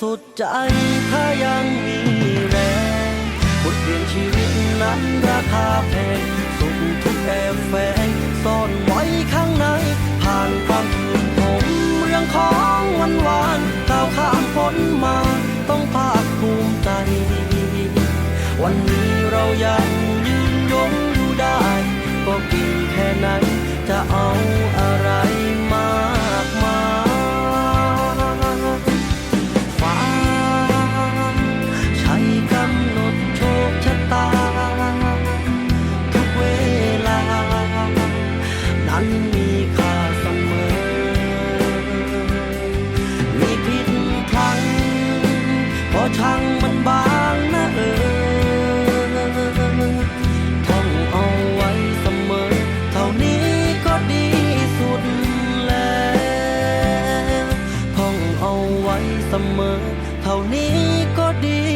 สุดใจถ้ายังมีแรงบทเรียนชีวิตนั้นราคาแพงสุขทุกแอบแฝงซ่อนไว้ข้างใน ผ่านความชื่นผมเรื่องของวันวานก้าวข้ามพ้นมา ต้องภาคภูมิใจ วันนี้เรายัง เสมอ เท่านี้ก็ดี